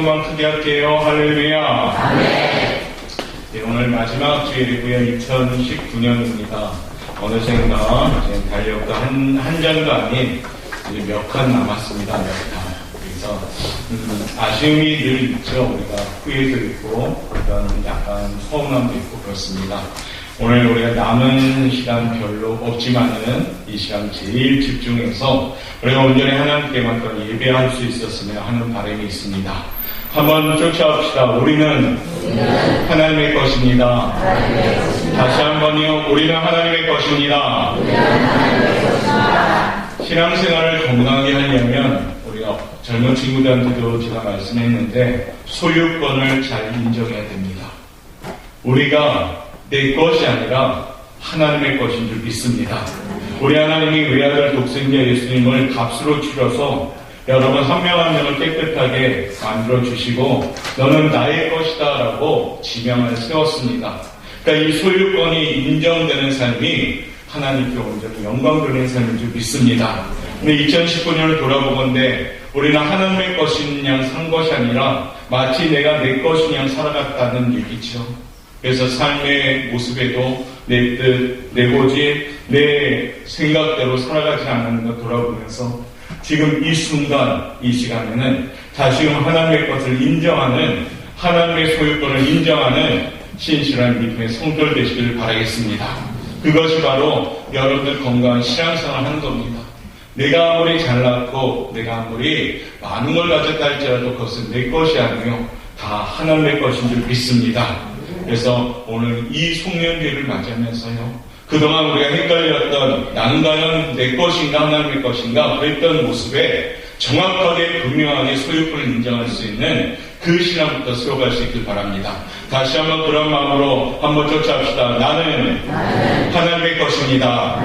조금만 크게 할게요. 할렐루야. 네, 오늘 마지막 주일이고요. 2019년입니다. 어느샌가 달력도 한, 한 장도 아닌 이제 몇 칸 남았습니다. 몇 칸. 그래서 음, 아쉬움이 늘 있죠. 우리가 후회도 있고 그런 약간 서운함도 있고 그렇습니다. 오늘 우리가 남은 시간 별로 없지만은 이 시간 제일 집중해서 우리가 온전히 하나님께만 더 예배할 수 있었으면 하는 바람이 있습니다. 한번 쫓아봅시다. 우리는 하나님의 것입니다. 다시 한번요. 우리는 하나님의 것입니다. 신앙생활을 건강하게 하려면 우리가 젊은 친구들한테도 제가 말씀했는데 소유권을 잘 인정해야 됩니다. 우리가 내 것이 아니라 하나님의 것인 줄 믿습니다. 우리 하나님이 외아들 독생자 예수님을 값으로 치러서 여러분 한명한 명을 깨끗하게 만들어 주시고 너는 나의 것이다라고 지명을 세웠습니다. 그러니까 이 소유권이 인정되는 삶이 하나님께 온전히 영광 돌리는 삶인 줄 믿습니다. 근데 2019년을 돌아보건데 우리는 하나님의 것인 양산 것이 아니라 마치 내가 내 것인 양 살아갔다는 얘기죠. 그래서 삶의 모습에도 내 뜻, 내 고집, 내 생각대로 살아가지 않는 것 돌아보면서 지금 이 순간, 이 시간에는 다시금 하나님의 것을 인정하는 하나님의 소유권을 인정하는 신실한 믿음의 성도를 되시기를 바라겠습니다. 그것이 바로 여러분들 건강한 신앙생활을 하는 겁니다. 내가 아무리 잘났고 내가 아무리 많은 걸 가졌다 할지라도 그것은 내 것이 아니요 다 하나님의 것인 줄 믿습니다. 그래서 오늘 이 송년회를 맞이하면서요. 그동안 우리가 헷갈렸던 나는 과연 내 것인가 하나님의 것인가 그랬던 모습에 정확하게 분명하게 소유권을 인정할 수 있는 그 신앙부터 세워갈 수 있길 바랍니다. 다시 한번 그런 마음으로 한번 쫓아합시다. 나는 하나님의 것입니다.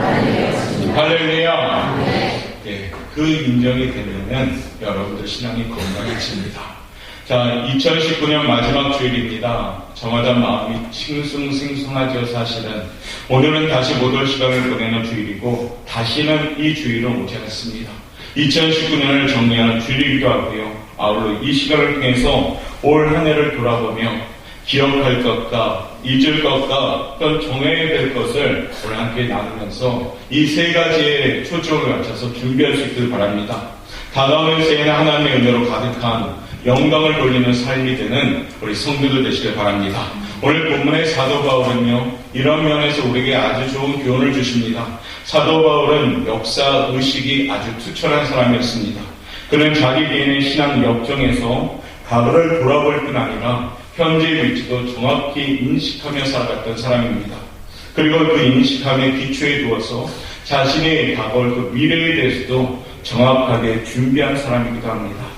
할렐루야. 예, 그 인정이 되면은 여러분들 신앙이 건강해집니다. 자, 2019년 마지막 주일입니다. 정하던 마음이 싱숭생숭하죠, 사실은. 오늘은 다시 못 올 시간을 보내는 주일이고, 다시는 이 주일은 오지 않습니다. 2019년을 정리하는 주일이기도 하고요. 아울러 이 시간을 통해서 올 한 해를 돌아보며 기억할 것과 잊을 것과 어떤 정해야 될 것을 오늘 함께 나누면서 이 세 가지에 초점을 맞춰서 준비할 수 있기를 바랍니다. 다가오는 새해는 하나님의 은혜로 가득한 영광을 돌리는 삶이 되는 우리 성도들 되시길 바랍니다. 오늘 본문의 사도 바울은요, 이런 면에서 우리에게 아주 좋은 교훈을 주십니다. 사도 바울은 역사 의식이 아주 투철한 사람이었습니다. 그는 자기 개인의 신앙 역정에서 과거를 돌아볼 뿐 아니라 현재의 위치도 정확히 인식하며 살아갔던 사람입니다. 그리고 그 인식함에 기초에 두어서 자신의 과거를 그 미래에 대해서도 정확하게 준비한 사람이기도 합니다.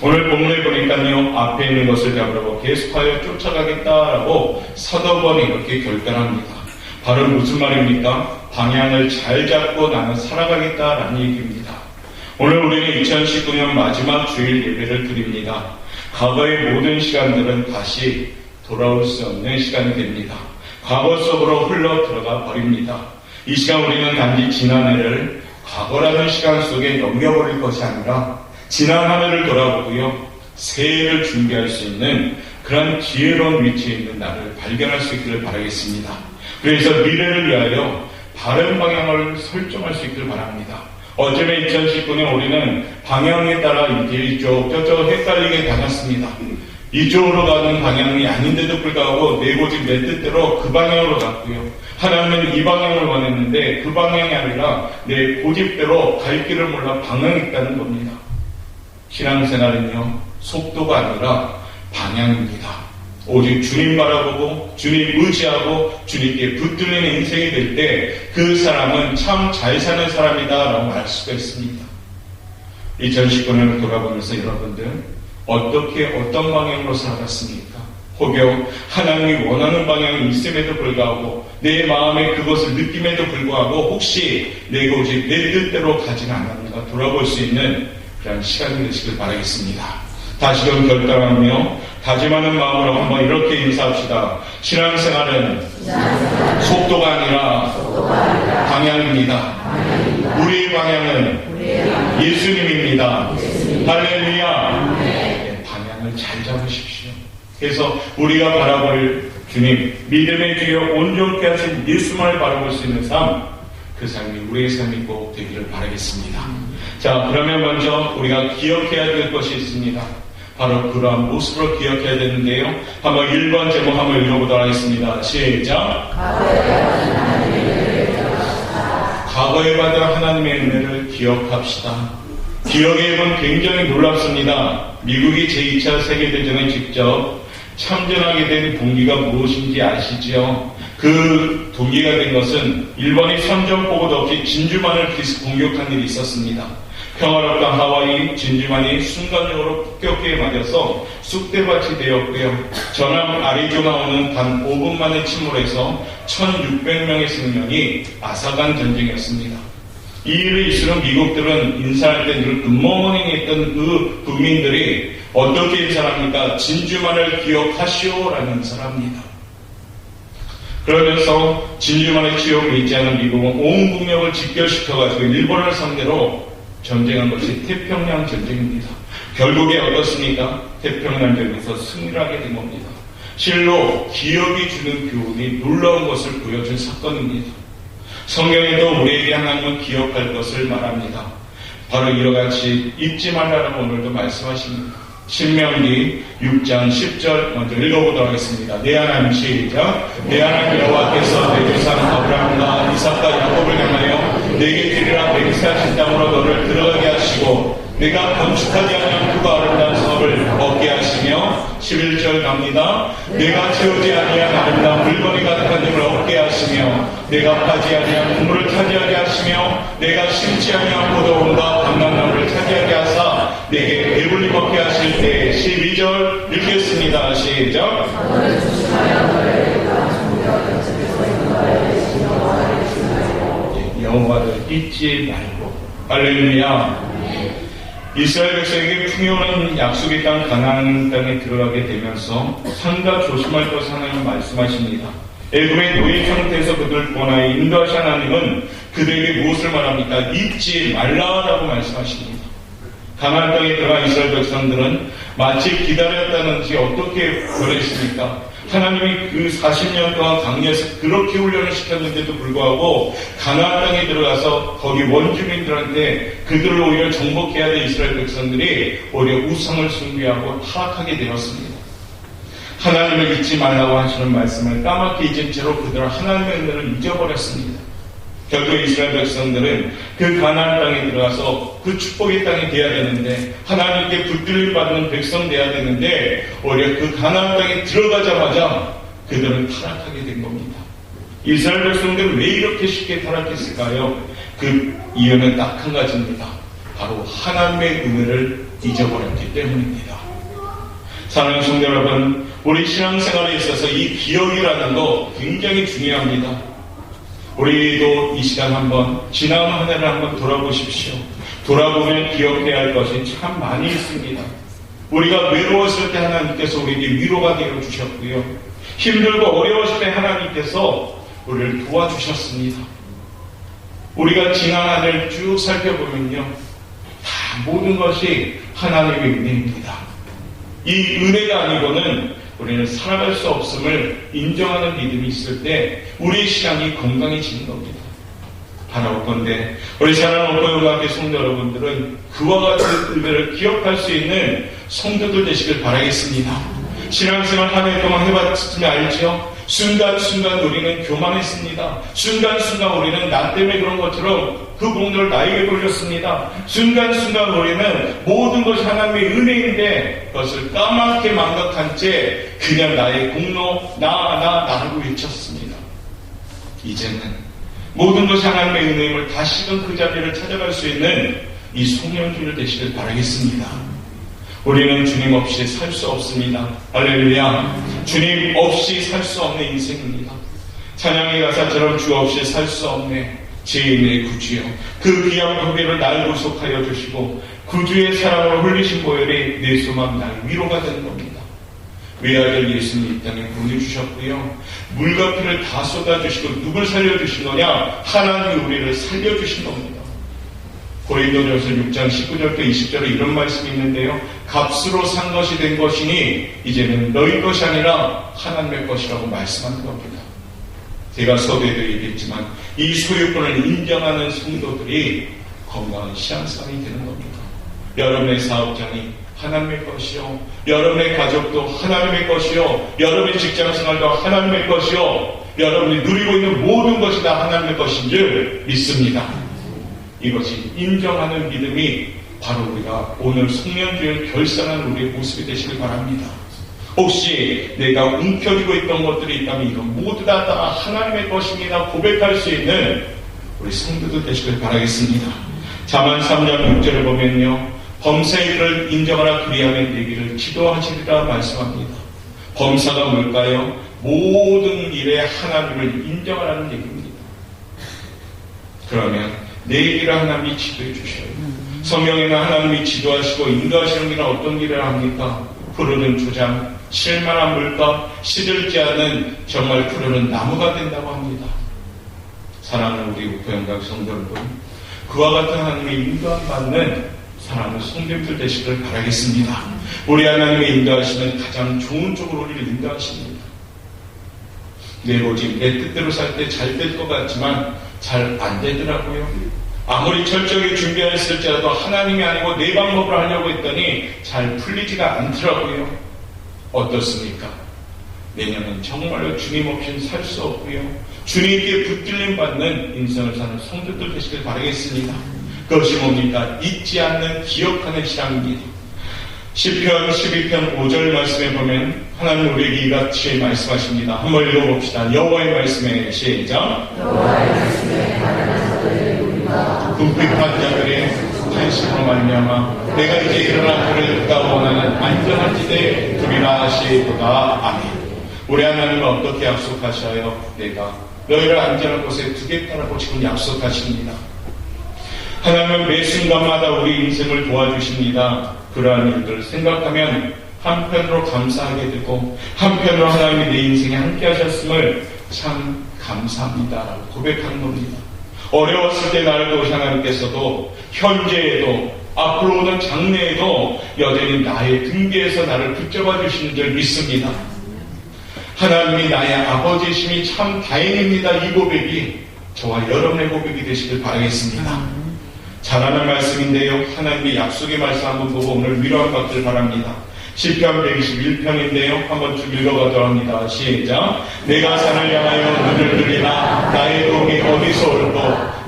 오늘 본문에 보니까요, 앞에 있는 것을 잡으려고 계속하여 쫓아가겠다라고 사도번이 이렇게 결단합니다. 바로 무슨 말입니까? 방향을 잘 잡고 나는 살아가겠다라는 얘기입니다. 오늘 우리는 2019년 마지막 주일 예배를 드립니다. 과거의 모든 시간들은 다시 돌아올 수 없는 시간이 됩니다. 과거 속으로 흘러 들어가 버립니다. 이 시간 우리는 단지 지난해를 과거라는 시간 속에 넘겨버릴 것이 아니라 지난 한 해를 돌아보고요. 새해를 준비할 수 있는 그런 지혜로운 위치에 있는 나를 발견할 수 있기를 바라겠습니다. 그래서 미래를 위하여 바른 방향을 설정할 수 있기를 바랍니다. 어쩌면 2019년 우리는 방향에 따라 이쪽 저쪽 헷갈리게 다녔습니다. 이쪽으로 가는 방향이 아닌데도 불구하고 내 고집 내 뜻대로 그 방향으로 갔고요. 하나님은 이 방향을 원했는데 그 방향이 아니라 내 고집대로 갈 길을 몰라 방향이 있다는 겁니다. 신앙생활은요, 속도가 아니라 방향입니다. 오직 주님 바라보고 주님 의지하고 주님께 붙들리는 인생이 될 때 그 사람은 참 잘 사는 사람이다 라고 알 수가 있습니다. 2019년을 돌아보면서 여러분들 어떻게 어떤 방향으로 살아갔습니까? 혹여 하나님이 원하는 방향이 있음에도 불구하고 내 마음에 그것을 느낌에도 불구하고 혹시 내 고집 내 뜻대로 가지는 않았는가 돌아볼 수 있는 그런 시간이 되시길 바라겠습니다. 다시금 결단하며 다짐하는 마음으로 한번 이렇게 인사합시다. 신앙생활은 속도가 아니라 방향입니다. 우리의 방향은 예수님입니다. 할렐루야. 방향을 잘 잡으십시오. 그래서 우리가 바라볼 주님, 믿음의 주여 온전케 하신 예수만을 바라볼 수 있는 삶, 그 삶이 우리의 삶이 꼭 되기를 바라겠습니다. 자, 그러면 먼저 우리가 기억해야 될 것이 있습니다. 바로 그러한 모습으로 기억해야 되는데요. 한번 1번 제목 한번 읽어보도록 하겠습니다. 시작. 과거에 받은 하나님의 은혜를 기억합시다. 기억의 입은 굉장히 놀랍습니다. 미국이 제2차 세계대전에 직접 참전하게 된 동기가 무엇인지 아시죠? 그 동기가 된 것은 일본이 선전보고도 없이 진주만을 기습 공격한 일이 있었습니다. 평화롭던 하와이 진주만이 순간적으로 폭격기에 맞아서 쑥대밭이 되었고요. 전남 아리조나 오는 단 5분 만에 침몰해서 1600명의 생명이 앗아간 전쟁이었습니다. 이 일을 이수록 미국들은 인사할 때 늘 굿모닝 했던 그 국민들이 어떻게 인사합니까? 진주만을 기억하시오라는 인사랍니다. 그러면서 진주만의 지옥을 잊지 않은 미국은 온 국력을 집결시켜가지고 일본을 상대로 전쟁한 것이 태평양 전쟁입니다. 결국에 어떻습니까? 태평양 전쟁에서 승리를 하게 된 겁니다. 실로 기억이 주는 교훈이 놀라운 것을 보여준 사건입니다. 성경에도 우리에게 하나님은 기억할 것을 말합니다. 바로 이와 같이 잊지 말라라고 오늘도 말씀하십니다. 신명기 6장 10절 먼저 읽어보도록 하겠습니다. 내 하나님 시작. 내 하나님 여호와께서 내 조상 아브라함과 이삭과 야곱을 향하여 내게 주리라 맹세하신 땅으로 너를 들어가게 하시고 내가 건축하지 아니한 크고 아름다운 성을 얻게 하시며 11절 갑니다. 내가 채우지 아니한 아름다운 물건이 가득한 집을 얻게 하시며 내가 파지 아니한 국물을 차지하게 하시며 내가 심지 아니한 포도원과 감람나무를 차지하게 하사 내게 배불리 먹게 하실 때 12절 읽겠습니다. 시작. 여호와를 잊지 말고 할렐루야. 이스라엘 백성에게 풍요로운 약속의 땅 가나안 땅에 들어가게 되면서 상가 조심할 것을 하나님 말씀하십니다. 애굽의 노예 상태에서 그들을 구원하여 인도하신 하나님은 그들에게 무엇을 말합니까? 잊지 말라라고 말씀하십니다. 가나안 땅에 들어간 이스라엘 백성들은 마치 기다렸다는지 어떻게 변했습니까? 하나님이 그 40년 동안 강야에서 그렇게 훈련을 시켰는데도 불구하고 가나안 땅에 들어가서 거기 원주민들한테 그들을 오히려 정복해야 될 이스라엘 백성들이 오히려 우상을 숭배하고 타락하게 되었습니다. 하나님을 잊지 말라고 하시는 말씀을 까맣게 잊은 채로 그들은 하나님의 은혜를 잊어버렸습니다. 결국 이스라엘 백성들은 그 가나안 땅에 들어가서 그 축복의 땅이 돼야 되는데 하나님께 붙들림 받는 백성 돼야 되는데 오히려 그 가나안 땅에 들어가자마자 그들은 타락하게 된 겁니다. 이스라엘 백성들은 왜 이렇게 쉽게 타락했을까요? 그 이유는 딱 한 가지입니다. 바로 하나님의 은혜를 잊어버렸기 때문입니다. 사랑하는 성도 여러분, 우리 신앙생활에 있어서 이 기억이라는 거 굉장히 중요합니다. 우리도 이 시간 한번 지난 한 해를 한번 돌아보십시오. 돌아보면 기억해야 할 것이 참 많이 있습니다. 우리가 외로웠을 때 하나님께서 우리에게 위로가 되어 주셨고요. 힘들고 어려웠을 때 하나님께서 우리를 도와주셨습니다. 우리가 지난 한 해를 쭉 살펴보면요. 다 모든 것이 하나님의 은혜입니다. 이 은혜가 아니고는 우리는 살아갈 수 없음을 인정하는 믿음이 있을 때 우리의 신앙이 건강해지는 겁니다. 바라올 건데 우리 사랑하는 함께 성도 여러분들은 그와 같은 은혜를 기억할 수 있는 성도들 되시길 바라겠습니다. 신앙생활 한 해 동안 해봤으면 알죠? 순간순간 우리는 교만했습니다. 순간순간 우리는 나 때문에 그런 것처럼 그 공로를 나에게 돌렸습니다. 순간순간 우리는 모든 것이 하나님의 은혜인데 그것을 까맣게 망각한 채 그냥 나의 공로, 나, 나, 나라고 외쳤습니다. 이제는 모든 것이 하나님의 은혜임을 다시금 그 자리를 찾아갈 수 있는 이 송영준을 되시길 바라겠습니다. 우리는 주님 없이 살 수 없습니다. 할렐루야. 주님 없이 살 수 없는 인생입니다. 찬양의 가사처럼 주 없이 살 수 없네. 제2의 구주여. 그 귀한 고비를 날 구속하여 주시고 구주의 사랑으로 흘리신 보혈이 내 소망 날 위로가 되는 겁니다. 외아들 예수님 이 땅에 보내주셨고요. 물과 피를 다 쏟아주시고 누굴 살려주신 거냐? 하나님이 우리를 살려주신 겁니다. 고린도전서 6장 19절부터 20절에 이런 말씀이 있는데요. 값으로 산 것이 된 것이니 이제는 너희 것이 아니라 하나님의 것이라고 말씀하는 겁니다. 제가 서두에도 얘기했지만 이 소유권을 인정하는 성도들이 건강한 신앙생활이 되는 겁니다. 여러분의 사업장이 하나님의 것이요. 여러분의 가족도 하나님의 것이요. 여러분의 직장생활도 하나님의 것이요. 여러분이 누리고 있는 모든 것이 다 하나님의 것인 줄 믿습니다. 이것이 인정하는 믿음이 바로 우리가 오늘 성년주를 결산하는 우리의 모습이 되시길 바랍니다. 혹시 내가 움켜쥐고 있던 것들이 있다면 이건 모두 다, 다 하나님의 것입니다. 고백할 수 있는 우리 성도들 되시길 바라겠습니다. 자만 3장 6절을 보면요. 범사의 일을 인정하라 그리하면 되기를 기도하시리라 말씀합니다. 범사가 뭘까요? 모든 일에 하나님을 인정하라는 얘기입니다. 그러면 내 일을 하나님이 지도해 주셔요. 성경에는 하나님이 지도하시고 인도하시는 길은 어떤 길을 합니까? 푸르른 조장, 실만한 물가, 시들지 않은 정말 푸르른 나무가 된다고 합니다. 사랑하는 우리 우포영각 성도 여러분, 그와 같은 하나님의 인도함 받는 사랑하는 성도들 되시길 바라겠습니다. 우리 하나님의 인도하시는 가장 좋은 쪽으로 우리를 인도하십니다. 내 고집, 내 뜻대로 살 때 잘 될 것 같지만 잘 안 되더라고요. 아무리 철저하게 준비했을지라도 하나님이 아니고 내 방법으로 하려고 했더니 잘 풀리지가 않더라고요. 어떻습니까? 내년은 정말로 주님 없이는 살 수 없고요. 주님께 붙들림 받는 인생을 사는 성도들 되시길 바라겠습니다. 그것이 뭡니까? 잊지 않는 기억하는 신앙입니다. 10편 12편 5절 말씀에 보면 하나님 우리에게 이같이 말씀하십니다. 한번 읽어봅시다. 여호와의 말씀에 시작. 궁핍한 자들의 탄식으로 말미암아 내가 이제 일어나 그를 그가 원하는 안전한 지대에 두리라 하시도다. 아멘. 우리 하나님은 어떻게 약속하셔요? 내가 너희를 안전한 곳에 두겠다라고 지금 약속하십니다. 하나님은 매 순간마다 우리 인생을 도와주십니다. 그러한 일들을 생각하면 한편으로 감사하게 되고 한편으로 하나님이 내 인생에 함께 하셨음을 참 감사합니다라고 고백하는 겁니다. 어려웠을 때 나를 도우신 하나님께서도 현재에도 앞으로 오는 장래에도 여전히 나의 등계에서 나를 붙잡아 주시는 줄 믿습니다. 하나님이 나의 아버지심이 참 다행입니다. 이 고백이 저와 여러분의 고백이 되시길 바라겠습니다. 잘하는 말씀인데요. 하나님의 약속의 말씀 한번 보고 오늘 위로한 것들 바랍니다. 10편 121편인데요. 한번 쭉 읽어가도록 합니다. 시작. 내가 산을 향하여 눈을 들리나 나의 도움이 어디서 올고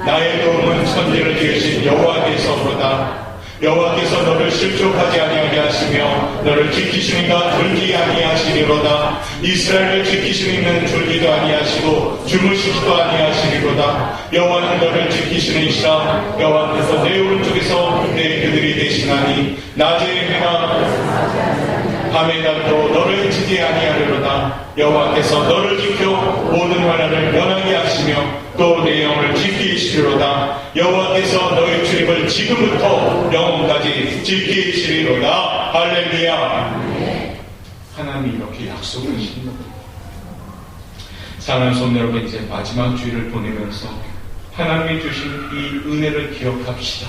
나의 도움은 천지를 지으신 여호와께서 오로다. 여호와께서 너를 실족하지 아니하게 하시며 너를 지키시니가 졸지 아니하시리로다. 이스라엘을 지키시는 졸지도 아니하시고 주무시지도 아니하시리로다. 여호와는 너를 지키시는 이시라. 여호와께서 내 오른쪽에서 내 그들이 되시나니 낮에 해가 밤에 달도 너를 지지 아니하리로다. 여호와께서 너를 지켜 모든 환난을 면하게 하시며 또내 영을 지키시리로다. 여호와께서 너의 출입을 지금부터 영원까지 지키시리로다. 할렐루야. 하나님이 이렇게 약속을 하시는 겁니다. 사랑하는 손 여러분 이제 마지막 주일을 보내면서 하나님이 주신 이 은혜를 기억합시다.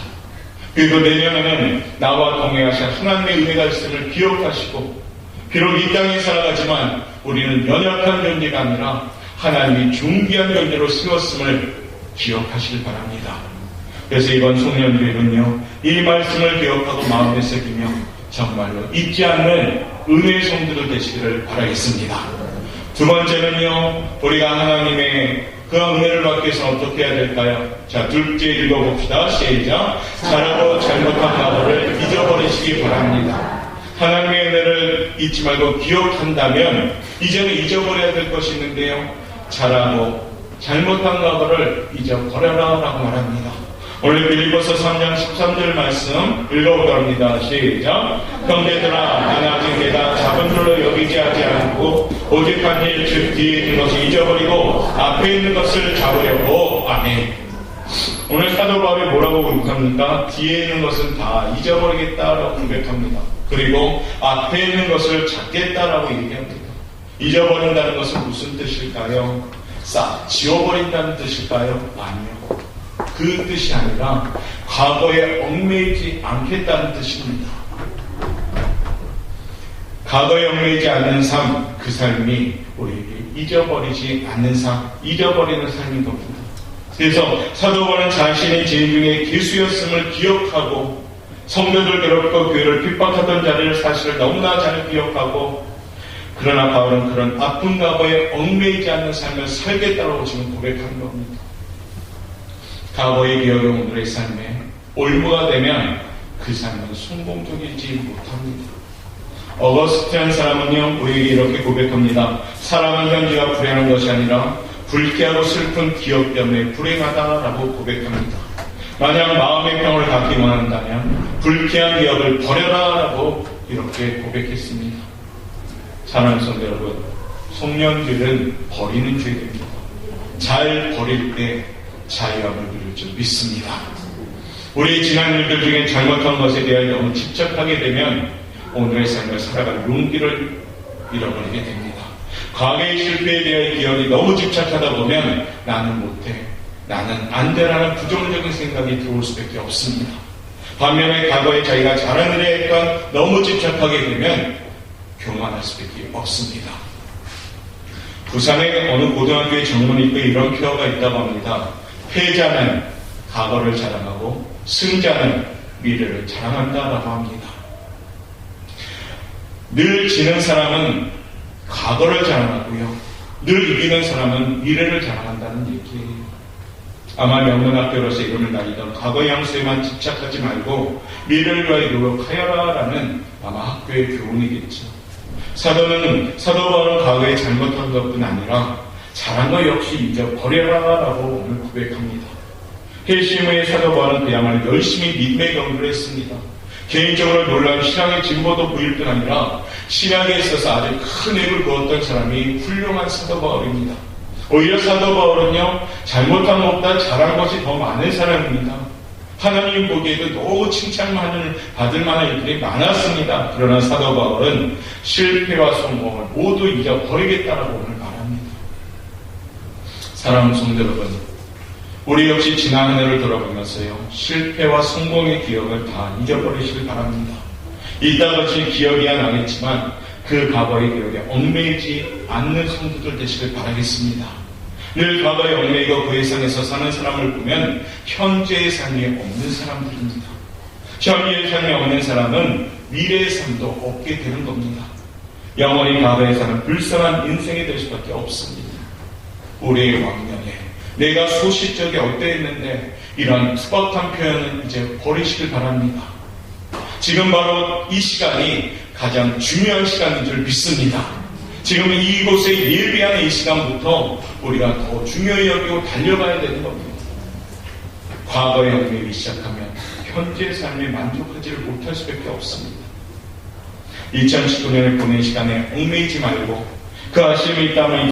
그리고 내년에는 나와 동행하신 하나님의 은혜가 있음을 기억하시고 비록 이 땅에 살아가지만 우리는 연약한 존재가 아니라 하나님이 중귀한 존재로 세웠음을 기억하시길 바랍니다. 그래서 이번 송년회는요, 이 말씀을 기억하고 마음에 새기며 정말로 잊지 않는 은혜의 성도들 되시기를 바라겠습니다. 두 번째는요, 우리가 하나님의 그 은혜를 받기 위해서 어떻게 해야 될까요? 자, 둘째 읽어봅시다. 시작. 잘하고 잘못한 과거를 잊어버리시기 바랍니다. 하나님의 은혜를 잊지 말고 기억한다면 이제는 잊어버려야 될 것이 있는데요. 잘하고 잘못한 과거를 잊어버려라라고 말합니다. 오늘 빌리버서 3장 13절 말씀 읽어보도록 합니다. 시작. 형제들아 아직 내가 작은 줄로 여기지 하지 않고 오직 한일 즉 뒤에 있는 것을 잊어버리고 앞에 있는 것을 잡으려고 아멘. 오늘 사도 바울이 뭐라고 고백합니까? 뒤에 있는 것은 다 잊어버리겠다라고 고백합니다. 그리고 앞에 있는 것을 잡겠다라고 얘기합니다. 잊어버린다는 것은 무슨 뜻일까요? 싹 지워버린다는 뜻일까요? 아니요. 그 뜻이 아니라 과거에 얽매이지 않겠다는 뜻입니다. 과거에 얽매이지 않는 삶, 그 삶이 우리에게 잊어버리지 않는 삶, 잊어버리는 삶인 겁니다. 그래서 사도 바울은 자신의 죄 중에 개수였음을 기억하고 성도들 괴롭고 교회를 핍박하던 자를 사실을 너무나 잘 기억하고 그러나 바울은 그런 아픈 과거에 얽매이지 않는 삶을 살겠다고 지금 고백하는 겁니다. 과거의 기억이 오늘의 삶에 올무가 되면 그 삶은 성공적이지 못합니다. 어거스티한 사람은요, 우리에게 이렇게 고백합니다. 사람은 현재가 불행한 것이 아니라 불쾌하고 슬픈 기억 때문에 불행하다라고 고백합니다. 만약 마음의 평을 갖기 원한다면 불쾌한 기억을 버려라라고 이렇게 고백했습니다. 사랑하는 성도 여러분, 송년죄는 버리는 죄입니다. 잘 버릴 때 자유함을 누릴 줄 믿습니다. 우리 지난 일들 중에 잘못한 것에 대하여 너무 집착하게 되면 오늘의 삶을 살아갈 용기를 잃어버리게 됩니다. 과거의 실패에 대한 기억이 너무 집착하다 보면 나는 못해, 나는 안 돼라는 부정적인 생각이 들어올 수밖에 없습니다. 반면에 과거에 자기가 일에 약간 너무 집착하게 되면 교만할 수밖에 없습니다. 부산의 어느 고등학교의 정문에 있고 이런 표어가 있다고 합니다. 패자는 과거를 자랑하고 승자는 미래를 자랑한다라고 합니다. 늘 지는 사람은 과거를 자랑하고요. 늘 이기는 사람은 미래를 자랑한다는 얘기예요. 아마 명문학교로서 이름을 날리던 과거 향수에만 집착하지 말고 미래를 위하여 노력하여라라는 아마 학교의 교훈이겠죠. 사도는 사도 바울은 과거에 잘못한 것뿐 아니라 잘한 것 역시 잊어버려라라고 오늘 고백합니다. 헬시무의 사도 바울은 그야말로 열심히 믿음의 경주를 했습니다. 개인적으로 놀라운 신앙의 진보도 보일 뿐 아니라 신앙에 있어서 아주 큰 액을 부었던 사람이 훌륭한 사도 바울입니다. 오히려 사도 바울은요 잘못한 것보다 잘한 것이 더 많은 사람입니다. 하나님 보기에도 너무 칭찬만을 받을 만한 일들이 많았습니다. 그러나 사도 바울은 실패와 성공을 모두 잊어버리겠다라고 오늘 말합니다. 사랑하는 성도 여러분, 우리 역시 지난 한 해를 돌아보면서요, 실패와 성공의 기억을 다 잊어버리시길 바랍니다. 이따 같이 기억이야 나겠지만, 그 과거의 기억에 얽매이지 않는 성도들 되시길 바라겠습니다. 늘 과거의 얽매이고 그 이상에서 사는 사람을 보면, 현재의 삶이 없는 사람들입니다. 현재의 삶이 없는 사람은 미래의 삶도 없게 되는 겁니다. 영원히 과거의 사는 불쌍한 인생이 될 수밖에 없습니다. 우리의 왕년에 내가 소시적에 어떠했는데 이런 투박한 표현은 이제 버리시길 바랍니다. 지금 바로 이 시간이 가장 중요한 시간인 줄 믿습니다. 지금 이곳에 예비하는 이 시간부터 우리가 더 중요히 여기고 달려가야 되는 겁니다. 과거에 얽매이기 시작하면 현재 삶에 만족하지를 못할 수밖에 없습니다. 2019년을 보낸 시간에 얽매이지 말고 그 아쉬움이 있다면